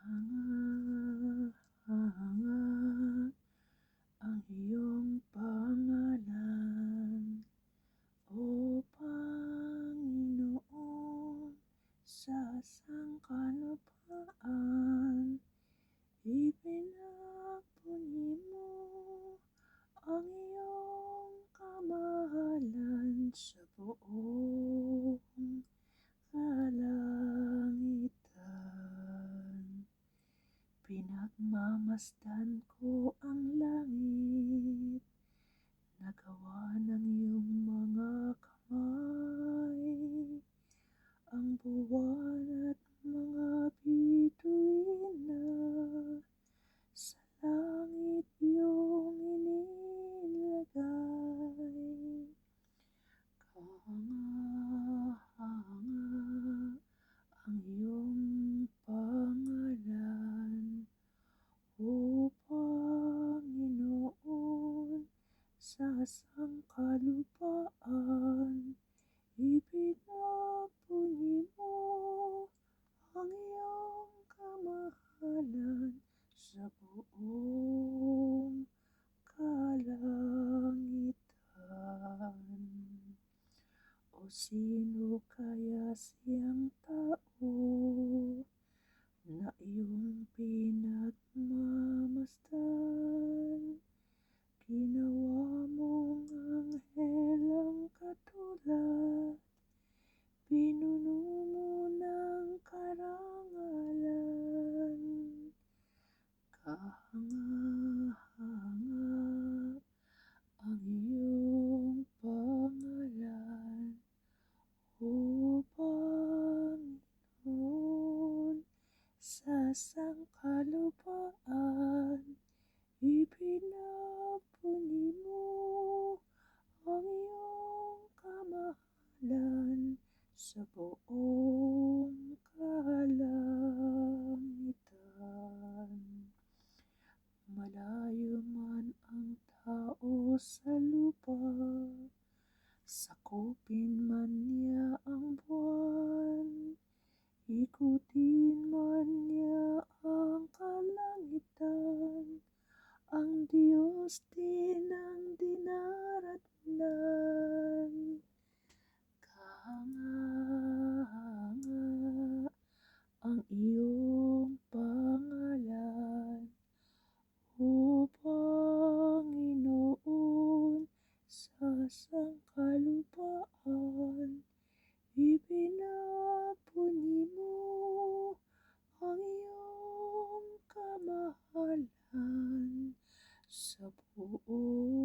Kahanga-hanga ang iyong pangalan, O Panginoon, sa sangkalupaan. Ipinagpuni mo ang iyong kamahalan sa buong Pinagmamasdan ko ang langit. Na gawa ng sa sangkalupaan. Ipinagpuni mo ang iyong kamahalan sa buong kalangitan. O sino kaya siyang tao Kahanga-hanga ang iyong pangalan, O Panginoon, sa sangkalupaan. Ipinagpuni mo ang iyong kamahalan sa Malayo man ang tao sa lupa, sakupin man sa sangkalupaan. Ipinagpuni mo ang iyong kamahalan sa buong